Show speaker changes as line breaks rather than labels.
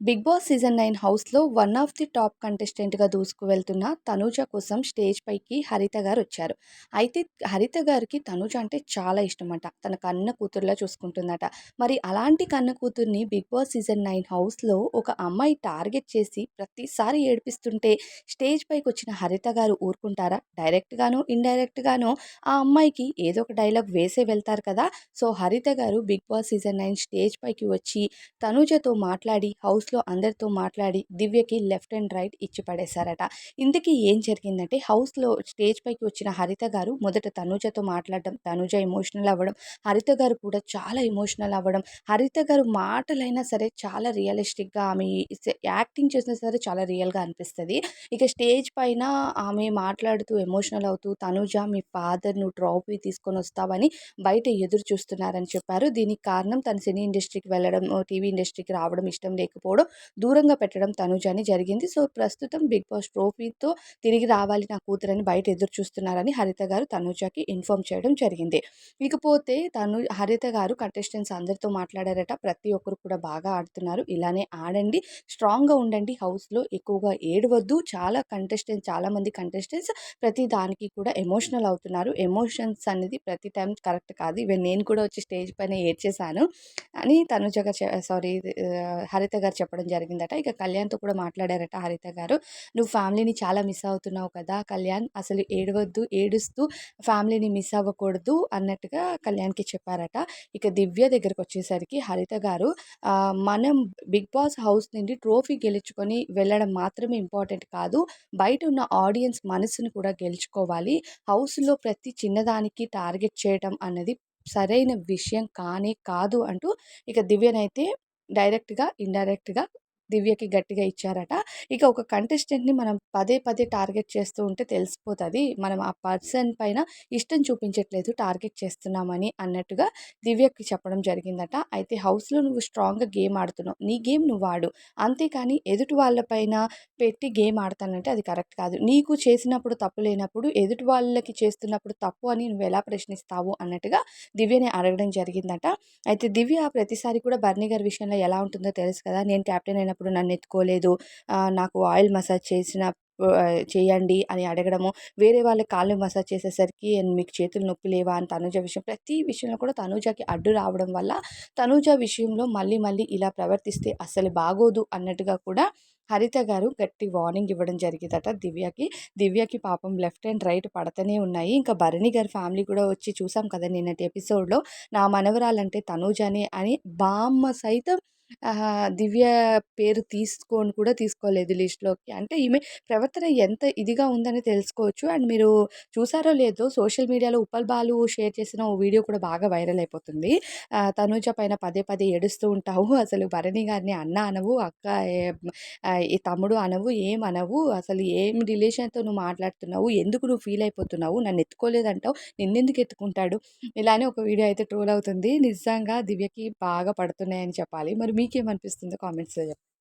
Big boss season nine హౌస్లో one of the top కంటెస్టెంట్గా దూసుకు వెళ్తున్న తనూజ కోసం స్టేజ్ పైకి హరిత గారు వచ్చారు. అయితే హరిత గారికి తనూజ అంటే చాలా ఇష్టమట. తన కన్న కూతురులా చూసుకుంటుందట. మరి అలాంటి కన్న కూతుర్ని బిగ్ బాస్ సీజన్ నైన్ హౌస్లో ఒక అమ్మాయి టార్గెట్ చేసి ప్రతిసారి ఏడిపిస్తుంటే స్టేజ్ పైకి వచ్చిన హరిత గారు ఊరుకుంటారా? డైరెక్ట్గాను ఇండైరెక్ట్గాను ఆ అమ్మాయికి ఏదో ఒక డైలాగ్ వేసే వెళ్తారు కదా. So Haritha garu Bigg Boss season nine stage పైకి వచ్చి తనూజతో మాట్లాడి హౌస్ హౌస్లో అందరితో మాట్లాడి దివ్యకి లెఫ్ట్ అండ్ రైట్ ఇచ్చి పడేశారట. ఇంతకీ ఏం జరిగిందంటే హౌస్లో స్టేజ్ పైకి వచ్చిన హరిత గారు మొదట తనుజతో మాట్లాడడం తనుజ ఎమోషనల్ అవ్వడం హరిత గారు కూడా చాలా ఎమోషనల్ అవ్వడం హరిత గారు మాటలైనా సరే చాలా రియలిస్టిక్గా ఆమె యాక్టింగ్ చేసినా సరే చాలా రియల్గా అనిపిస్తుంది. ఇక స్టేజ్ పైన ఆమె మాట్లాడుతూ ఎమోషనల్ అవుతూ తనుజ మీ ఫాదర్ నువ్వు ట్రాఫీ తీసుకొని వస్తావని బయట ఎదురు చూస్తున్నారని చెప్పారు. దీనికి కారణం తన సినీ ఇండస్ట్రీకి వెళ్ళడం టీవీ ఇండస్ట్రీకి రావడం ఇష్టం లేకపోవడం కూడా దూరంగా పెట్టడం తనుజని జరిగింది. సో ప్రస్తుతం బిగ్ బాస్ ట్రోఫీతో తిరిగి రావాలి నా కూతురని బయట ఎదురు చూస్తున్నారని హరిత గారు తనుజకి ఇన్ఫామ్ చేయడం జరిగింది. ఇకపోతే తను హరిత గారు కంటెస్టెంట్స్ అందరితో మాట్లాడారట. ప్రతి ఒక్కరు కూడా బాగా ఆడుతున్నారు. ఇలానే ఆడండి. స్ట్రాంగ్గా ఉండండి. హౌస్లో ఎక్కువగా ఏడవద్దు. చాలా కంటెస్టెంట్స్ చాలామంది కంటెస్టెంట్స్ ప్రతి దానికి కూడా ఎమోషనల్ అవుతున్నారు. ఎమోషన్స్ అనేది ప్రతి టైం కరెక్ట్ కాదు. ఈవెన్ నేను కూడా వచ్చి స్టేజ్ పైన ఏడ్చేశాను అని తనుజగా సారీ హరిత గారు చెప్పడం జరిగిందట. ఇక కళ్యాణ్తో కూడా మాట్లాడారట హరిత గారు. నువ్వు ఫ్యామిలీని చాలా మిస్ అవుతున్నావు కదా కళ్యాణ్ అసలు ఏడవద్దు ఏడుస్తూ ఫ్యామిలీని మిస్ అవ్వకూడదు అన్నట్టుగా కళ్యాణ్కి చెప్పారట. ఇక దివ్య దగ్గరకు వచ్చేసరికి హరిత గారు మనం బిగ్ బాస్ హౌస్ నుండి ట్రోఫీ గెలుచుకొని వెళ్ళడం మాత్రమే ఇంపార్టెంట్ కాదు. బయట ఉన్న ఆడియన్స్ మనసును కూడా గెలుచుకోవాలి. హౌస్లో ప్రతి చిన్నదానికి టార్గెట్ చేయడం అన్నది సరైన విషయం కానే కాదు అంటూ ఇక దివ్యనైతే డైరెక్ట్గా ఇండైరెక్ట్గా దివ్యకి గట్టిగా ఇచ్చారట. ఇక ఒక కంటెస్టెంట్ని మనం పదే పదే టార్గెట్ చేస్తూ ఉంటే తెలిసిపోతుంది. మనం ఆ పర్సన్ పైన ఇష్టం చూపించట్లేదు టార్గెట్ చేస్తున్నామని అన్నట్టుగా దివ్యకి చెప్పడం జరిగిందట. అయితే హౌస్లో నువ్వు స్ట్రాంగ్గా గేమ్ ఆడుతున్నావు. నీ గేమ్ నువ్వు ఆడు. అంతేకాని ఎదుటి వాళ్ళపైన పెట్టి గేమ్ ఆడతానంటే అది కరెక్ట్ కాదు. నీకు చేసినప్పుడు తప్పు లేనప్పుడు ఎదుటి వాళ్ళకి చేస్తున్నప్పుడు తప్పు అని నువ్వు ఎలా ప్రశ్నిస్తావు అన్నట్టుగా దివ్యని అడగడం జరిగిందట. అయితే దివ్య ప్రతిసారి కూడా బర్నీ గారి విషయంలో ఎలా ఉంటుందో తెలుసు కదా? నేను క్యాప్టెన్ అయిన చేసినప్పుడు నన్ను ఎత్తుకోలేదు. నాకు ఆయిల్ మసాజ్ చేసిన చేయండి అని అడగడము వేరే వాళ్ళ కాళ్ళు మసాజ్ చేసేసరికి మీకు చేతులు నొప్పి లేవా? అని తనూజ విషయం ప్రతి విషయంలో కూడా తనూజకి అడ్డు రావడం వల్ల తనూజ విషయంలో మళ్ళీ మళ్ళీ ఇలా ప్రవర్తిస్తే అస్సలు బాగోదు అన్నట్టుగా కూడా హరిత గారు గట్టి వార్నింగ్ ఇవ్వడం జరిగిందట దివ్యకి. దివ్యకి పాపం లెఫ్ట్ అండ్ రైట్ పడతనే ఉన్నాయి. ఇంకా భరణి గారి ఫ్యామిలీ కూడా వచ్చి చూసాం కదా నిన్నటి ఎపిసోడ్లో నా మనవరాలంటే తనూజనే అని బామ్మ సైతం దివ్య పేరు తీసుకొని కూడా తీసుకోలేదు లిస్ట్‌లోకి. అంటే ఈమె ప్రవర్తన ఎంత ఇదిగా ఉందని తెలుసుకోవచ్చు. అండ్ మీరు చూసారో లేదో సోషల్ మీడియాలో ఉప్పల్ బాలు షేర్ చేసిన ఓ వీడియో కూడా బాగా వైరల్ అయిపోతుంది. తనూజ పైన పదే పదే ఏడుస్తూ ఉంటావు. అసలు భరణి గారిని అన్న అనవు, అక్క ఈ తమ్ముడు అనవు, ఏం అనవు. అసలు ఏం రిలేషన్‌తో నువ్వు మాట్లాడుతున్నావు? ఎందుకు నువ్వు ఫీల్ అయిపోతున్నావు? నన్ను ఎత్తుకోలేదంటావు. నిన్నెందుకు ఎత్తుకుంటాడు? ఇలానే ఒక వీడియో అయితే ట్రోల్ అవుతుంది. నిజంగా దివ్యకి బాగా పడుతున్నాయని చెప్పాలి. మరి మీకేమనిపిస్తుందో కామెంట్స్‌లో చెప్పండి